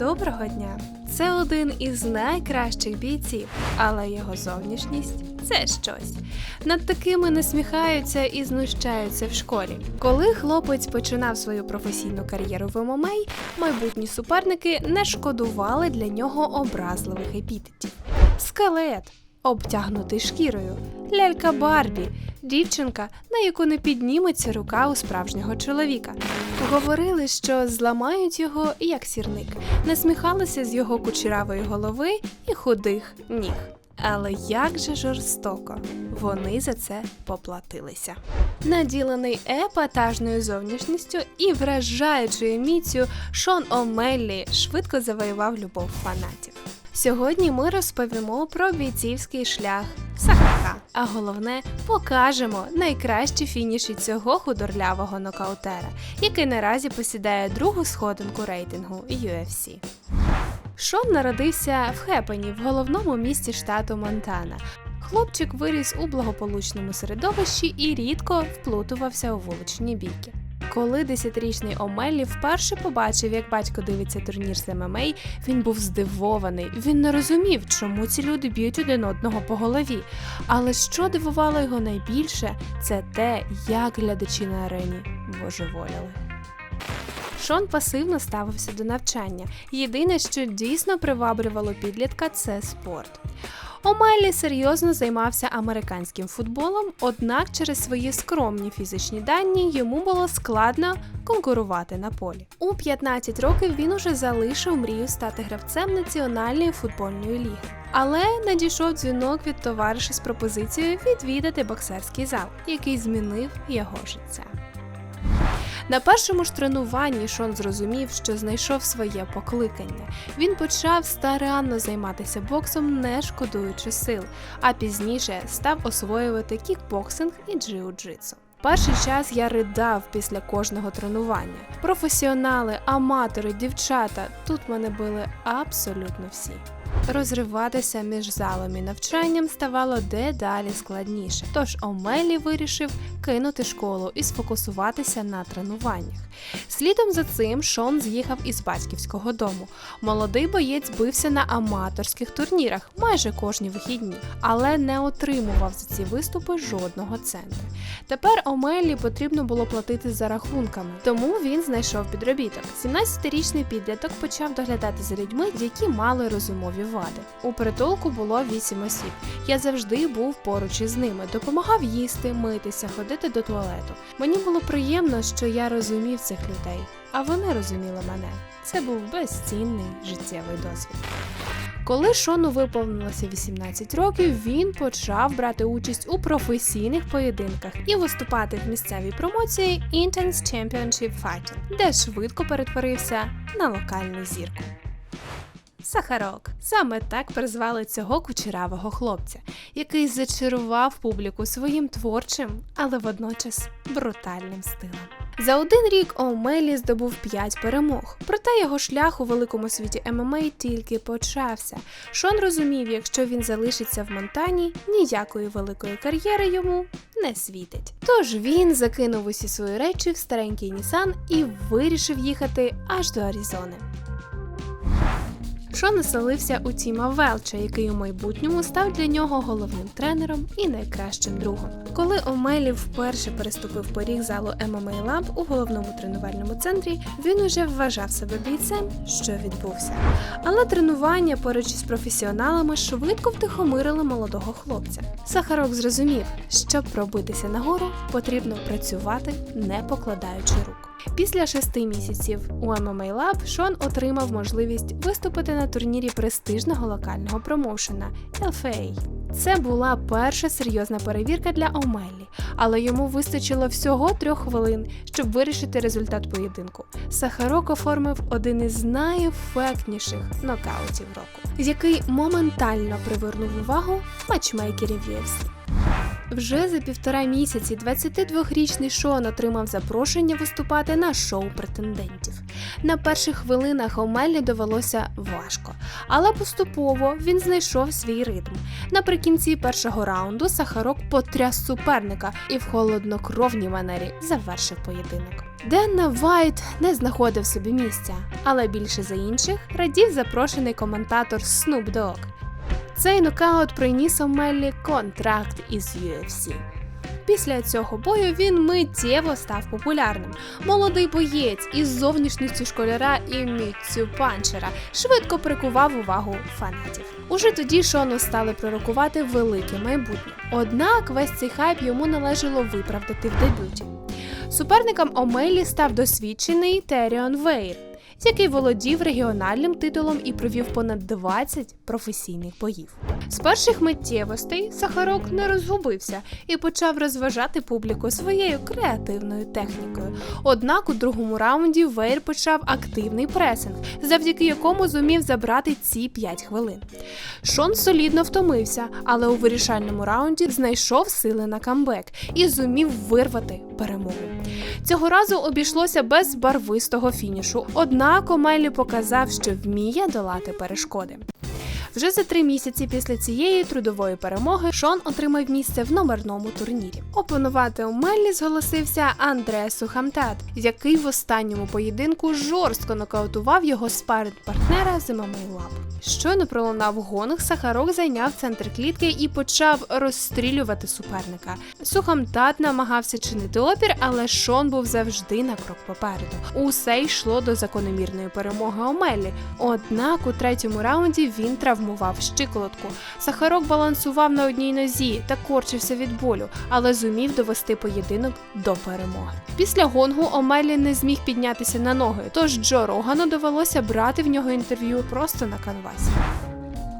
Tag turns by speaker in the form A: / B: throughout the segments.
A: Доброго дня! Це один із найкращих бійців, але його зовнішність це щось. Над такими насміхаються і знущаються в школі. Коли хлопець починав свою професійну кар'єру в ММА, майбутні суперники не шкодували для нього образливих епітетів. Скелет, обтягнутий шкірою, лялька Барбі, дівчинка, на яку не підніметься рука у справжнього чоловіка. Говорили, що зламають його як сірник, насміхалися з його кучеравої голови і худих ніг. Але як же жорстоко вони за це поплатилися. Наділений епатажною зовнішністю і вражаючою міцю, Шон Омеллі швидко завоював любов фанатів. Сьогодні ми розповімо про бійцівський шлях Сахака, а головне покажемо найкращі фініші цього худорлявого нокаутера, який наразі посідає другу сходинку рейтингу UFC. Шон народився в Хепені, в головному місті штату Монтана. Хлопчик виріс у благополучному середовищі і рідко вплутувався у вуличні бійки. Коли десятирічний Омеллі вперше побачив, як батько дивиться турнір з ММА, він був здивований. Він не розумів, чому ці люди б'ють один одного по голові. Але що дивувало його найбільше, це те, як глядачі на арені божеволіли. Шон пасивно ставився до навчання. Єдине, що дійсно приваблювало підлітка, це спорт. Омайлі серйозно займався американським футболом, однак через свої скромні фізичні дані йому було складно конкурувати на полі. У 15 років він уже залишив мрію стати гравцем національної футбольної ліги. Але надійшов дзвінок від товариша з пропозицією відвідати боксерський зал, який змінив його життя. На першому ж тренуванні Шон зрозумів, що знайшов своє покликання. Він почав старанно займатися боксом, не шкодуючи сил, а пізніше став освоювати кікбоксинг і джиу-джитсу. Перший час я ридав після кожного тренування. Професіонали, аматори, дівчата тут мене били абсолютно всі. Розриватися між залом і навчанням ставало дедалі складніше. Тож Омелі вирішив кинути школу і сфокусуватися на тренуваннях. Слідом за цим Шон з'їхав із батьківського дому. Молодий боєць бився на аматорських турнірах майже кожні вихідні, але не отримував за ці виступи жодного центу. Тепер Омелі потрібно було платити за рахунками, тому він знайшов підробіток. 17-річний підліток почав доглядати за людьми, які мали розумові вади. У притулку було 8 осіб. Я завжди був поруч із ними, допомагав їсти, митися, ходити до туалету. Мені було приємно, що я розумів цих людей, а вони розуміли мене. Це був безцінний життєвий досвід. Коли Шону виповнилося 18 років, він почав брати участь у професійних поєдинках і виступати в місцевій промоції Intense Championship Fighting, де швидко перетворився на локальну зірку. Сахарок саме так призвали цього кучеравого хлопця, який зачарував публіку своїм творчим, але водночас брутальним стилем. За один рік О'Мелі здобув 5 перемог, проте його шлях у великому світі ММА тільки почався. Шон розумів, якщо він залишиться в Монтані, ніякої великої кар'єри йому не світить. Тож він закинув усі свої речі в старенький Нісан і вирішив їхати аж до Аризони. Шон населився у Тіма Велча, який у майбутньому став для нього головним тренером і найкращим другом. Коли Омелі вперше переступив поріг залу MMA Lab у головному тренувальному центрі, він уже вважав себе бійцем, що відбувся. Але тренування поруч із професіоналами швидко втихомирили молодого хлопця. Сахарок зрозумів, щоб пробитися нагору, потрібно працювати, не покладаючи рук. Після шести місяців у MMA Lab Шон отримав можливість виступити на турнірі престижного локального промоушена LFA. Це була перша серйозна перевірка для Омелі, але йому вистачило всього трьох хвилин, щоб вирішити результат поєдинку. Сахарок оформив один із найефектніших нокаутів року, який моментально привернув увагу матчмейкерів UFC. Вже за півтора місяці 22-річний Шон отримав запрошення виступати на шоу претендентів. На перших хвилинах Омелі довелося важко, але поступово він знайшов свій ритм. Наприкінці першого раунду Сахарок потряс суперника і в холоднокровній манері завершив поєдинок. Денна Вайт не знаходив собі місця, але більше за інших радів запрошений коментатор Snoop Dogg. Цей нокаут приніс Омеллі контракт із UFC. Після цього бою він миттєво став популярним. Молодий боєць із зовнішністю школяра і міцю панчера швидко прикував увагу фанатів. Уже тоді Шону стали пророкувати велике майбутнє. Однак весь цей хайп йому належало виправдати в дебюті. Суперником Омелі став досвідчений Теріон Вейр, який володів регіональним титулом і провів понад 20 професійних боїв. З перших миттєвостей Сахарок не розгубився і почав розважати публіку своєю креативною технікою. Однак у другому раунді Вейр почав активний пресинг, завдяки якому зумів забрати ці 5 хвилин. Шон солідно втомився, але у вирішальному раунді знайшов сили на камбек і зумів вирвати перемогу. Цього разу обійшлося без барвистого фінішу, однак Омелі показав, що вміє долати перешкоди. Вже за три місяці після цієї трудової перемоги Шон отримав місце в номерному турнірі. Опонувати Омеллі зголосився Андре Сухамтат, який в останньому поєдинку жорстко нокаутував його спаринг партнера з MMA Lab. Щойно пролунав гонг, Сахарок зайняв центр клітки і почав розстрілювати суперника. Сухамтат намагався чинити опір, але Шон був завжди на крок попереду. Усе йшло до закономірної перемоги Омеллі. Однак у третьому раунді він травмував щиколотку. Сахарок балансував на одній нозі та корчився від болю, але зумів довести поєдинок до перемоги. Після гонгу Омелі не зміг піднятися на ноги, тож Джо Рогану довелося брати в нього інтерв'ю просто на канвасі.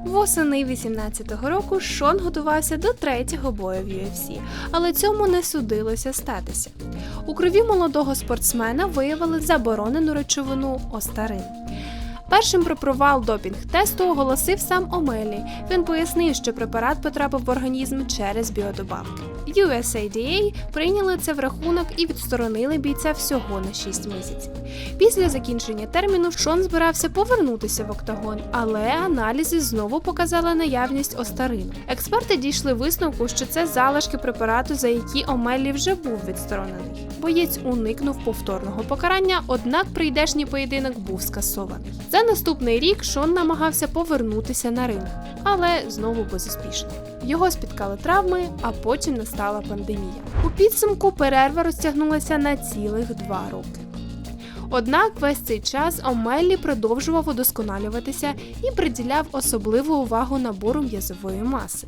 A: Восени 18-го року Шон готувався до третього бою в UFC, але цьому не судилося статися. У крові молодого спортсмена виявили заборонену речовину остарин. Першим про провал допінг-тесту оголосив сам Омелі. Він пояснив, що препарат потрапив в організм через біодобавки. USADA прийняли це в рахунок і відсторонили бійця всього на 6 місяців. Після закінчення терміну Шон збирався повернутися в октагон, але аналізи знову показали наявність остарину. Експерти дійшли висновку, що це залишки препарату, за які Омелі вже був відсторонений. Боєць уникнув повторного покарання, однак прийдешній поєдинок був скасований. За наступний рік Шон намагався повернутися на ринг, але знову безуспішно. Його спіткали травми, а потім настала пандемія. У підсумку перерва розтягнулася на цілих два роки. Однак весь цей час Омеллі продовжував удосконалюватися і приділяв особливу увагу набору м'язової маси.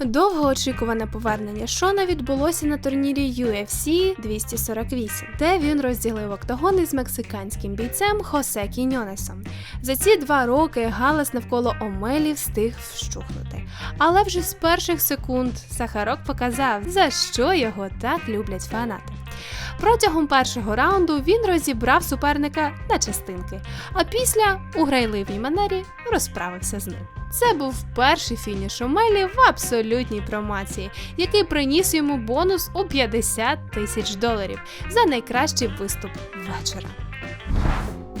A: Довгоочікуване повернення Шона відбулося на турнірі UFC 248, де він розділив октагон із мексиканським бійцем Хосе Кіньонесом. За ці два роки галас навколо Омелі встиг вщухнути. Але вже з перших секунд Сахарок показав, за що його так люблять фанати. Протягом першого раунду він розібрав суперника на частинки, а після у грайливій манері розправився з ним. Це був перший фініш Омелі в абсолютній промації, який приніс йому бонус у 50 тисяч доларів за найкращий виступ вечора.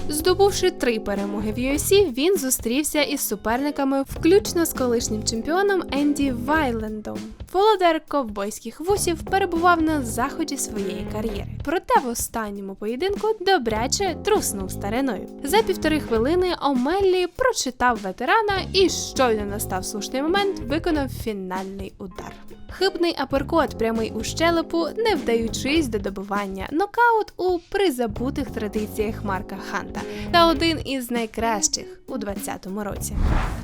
A: Здобувши три перемоги в UFC, він зустрівся із суперниками, включно з колишнім чемпіоном Енді Вайлендом. Володар ковбойських вусів перебував на заході своєї кар'єри. Проте в останньому поєдинку добряче труснув стариною. За півтори хвилини Омеллі прочитав ветерана і щойно настав слушний момент, виконав фінальний удар. Хибний аперкот прямий у щелепу, не вдаючись до добивання. Нокаут у призабутих традиціях Марка Ханта та один із найкращих у 2020 році.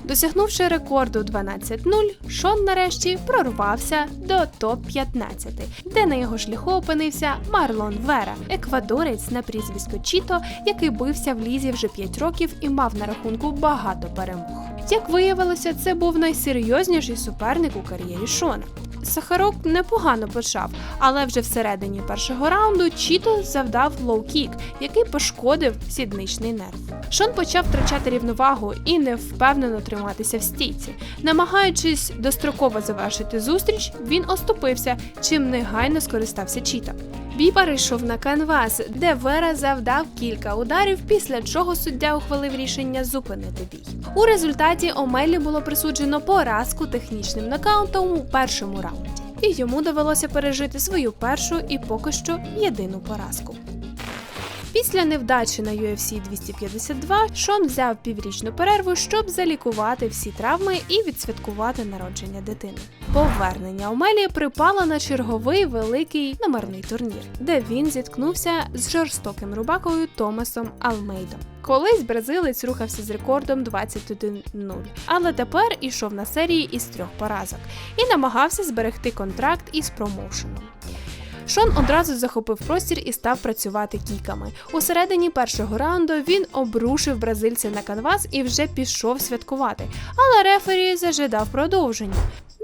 A: Досягнувши рекорду 12-0, Шон нарешті прорвався до топ-15, де на його шляху опинився Марлон Вера, еквадорець на прізвисько Чіто, який бився в лізі вже 5 років і мав на рахунку багато перемог. Як виявилося, це був найсерйозніший суперник у кар'єрі Шона. Сахарок непогано почав, але вже всередині першого раунду Чіто завдав лоу-кік, який пошкодив сідничний нерв. Шон почав втрачати рівновагу і невпевнено триматися в стійці. Намагаючись достроково завершити зустріч, він оступився, чим негайно скористався Чіто. Бій перейшов на канвас, де Вера завдав кілька ударів, після чого суддя ухвалив рішення зупинити бій. У результаті Омелі було присуджено поразку технічним нокаутом у першому раунді, і йому довелося пережити свою першу і поки що єдину поразку. Після невдачі на UFC 252 Шон взяв піврічну перерву, щоб залікувати всі травми і відсвяткувати народження дитини. Повернення Омелі припало на черговий великий номерний турнір, де він зіткнувся з жорстоким рубакою Томасом Алмейдом. Колись бразилець рухався з рекордом 21-0, але тепер ішов на серії із трьох поразок і намагався зберегти контракт із промоушеном. Шон одразу захопив простір і став працювати кіками. У середині першого раунду він обрушив бразильця на канвас і вже пішов святкувати. Але рефері зажидав продовження.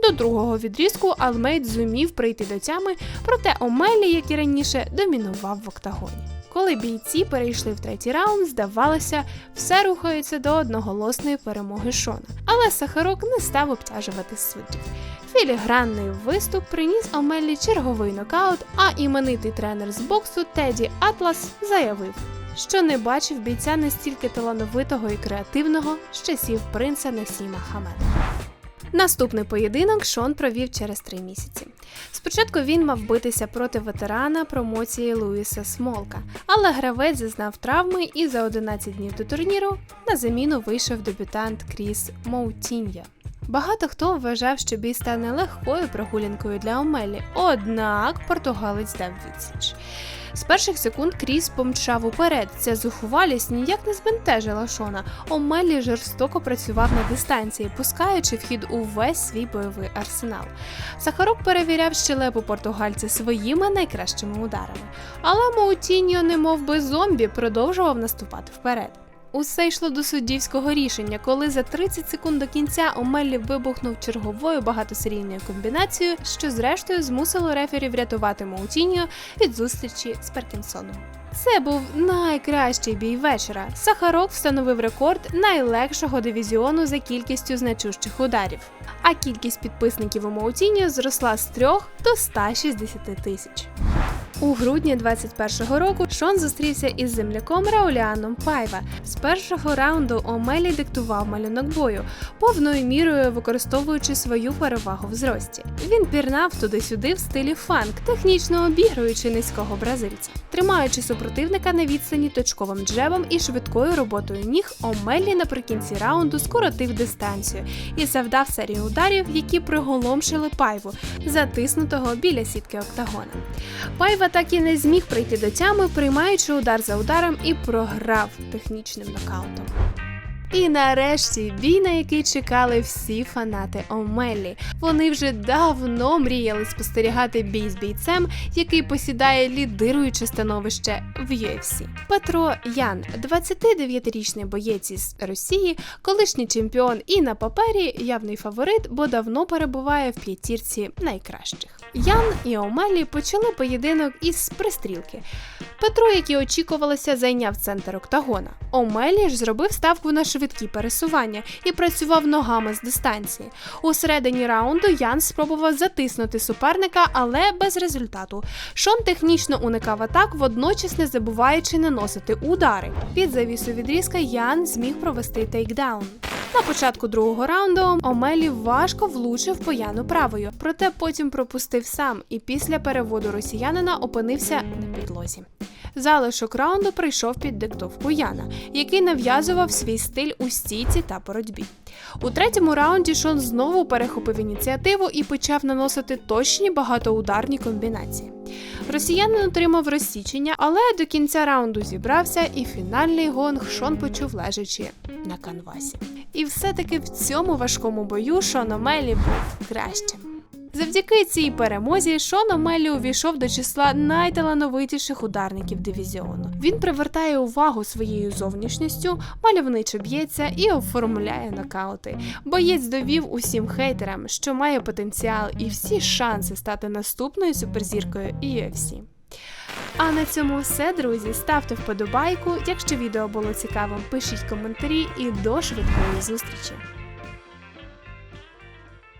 A: До другого відрізку Алмейд зумів прийти до тями, проте Омелі, як і раніше, домінував в октагоні. Коли бійці перейшли в третій раунд, здавалося, все рухається до одноголосної перемоги Шона. Але Сахарок не став обтяжувати суддів. Філігранний виступ приніс Омелі черговий нокаут, а іменитий тренер з боксу Теді Атлас заявив, що не бачив бійця настільки талановитого і креативного з часів принца Насіма Хамеда. Наступний поєдинок Шон провів через три місяці. Спочатку він мав битися проти ветерана промоції Луїса Смолка, але гравець зазнав травми і за 11 днів до турніру на заміну вийшов дебютант Кріс Моутінья. Багато хто вважав, що бій стане легкою прогулянкою для Омелі, однак португалець дав відсіч. З перших секунд Кріс помчав уперед. Ця зухвалість ніяк не збентежила Шона. Омелі жорстоко працював на дистанції, пускаючи в хід увесь свій бойовий арсенал. Сахарок перевіряв щелепу португальця своїми найкращими ударами. Але Моутіньо, немов би зомбі, продовжував наступати вперед. Усе йшло до суддівського рішення, коли за 30 секунд до кінця Омеллі вибухнув черговою багатосерійною комбінацією, що зрештою змусило рефері врятувати Моутіньо від зустрічі з Перкінсоном. Це був найкращий бій вечора. Сахарок встановив рекорд найлегшого дивізіону за кількістю значущих ударів. А кількість підписників у Моутіньо зросла з 3 до 160 тисяч. У грудні 21-го року Шон зустрівся із земляком Рауліаном Пайва. З першого раунду Омелі диктував малюнок бою, повною мірою використовуючи свою перевагу в зрості. Він пірнав туди-сюди в стилі фанк, технічно обігруючи низького бразильця. Тримаючи супротивника на відстані точковим джебом і швидкою роботою ніг, Омелі наприкінці раунду скоротив дистанцію і завдав серію ударів, які приголомшили пайву, затиснутого біля сітки октагона. Пайва так і не зміг прийти до тями, приймаючи удар за ударом і програв технічним нокаутом. І нарешті бій, на який чекали всі фанати Омелі. Вони вже давно мріяли спостерігати бій з бійцем, який посідає лідируюче становище в UFC. Петро Ян, 29-річний боєць із Росії, колишній чемпіон і на папері явний фаворит, бо давно перебуває в п'ятірці найкращих. Ян і Омелі почали поєдинок із пристрілки. Петро, як і очікувалося, зайняв центр октагона. Омелі ж зробив ставку на швидкі пересування і працював ногами з дистанції. У середині раунду Ян спробував затиснути суперника, але без результату. Шон технічно уникав атак, водночас не забуваючи наносити удари. Під завісу відрізка Ян зміг провести тейкдаун. На початку другого раунду Омелі важко влучив по Яну правою, проте потім пропустив сам і після переводу росіянина опинився на підлозі. Залишок раунду прийшов під диктовку Яна, який нав'язував свій стиль у стійці та боротьбі. У третьому раунді Шон знову перехопив ініціативу і почав наносити точні багатоударні комбінації. Росіянин отримав розсічення, але до кінця раунду зібрався, і фінальний гонг Шон почув лежачи на канвасі. І все-таки в цьому важкому бою Шон Омелі був кращим. Завдяки цій перемозі Шон Омелі увійшов до числа найталановитіших ударників дивізіону. Він привертає увагу своєю зовнішністю, мальовничо б'ється і оформляє нокаути. Боєць довів усім хейтерам, що має потенціал і всі шанси стати наступною суперзіркою UFC. А на цьому все, друзі. Ставте вподобайку. Якщо відео було цікавим, пишіть коментарі і до швидкої зустрічі.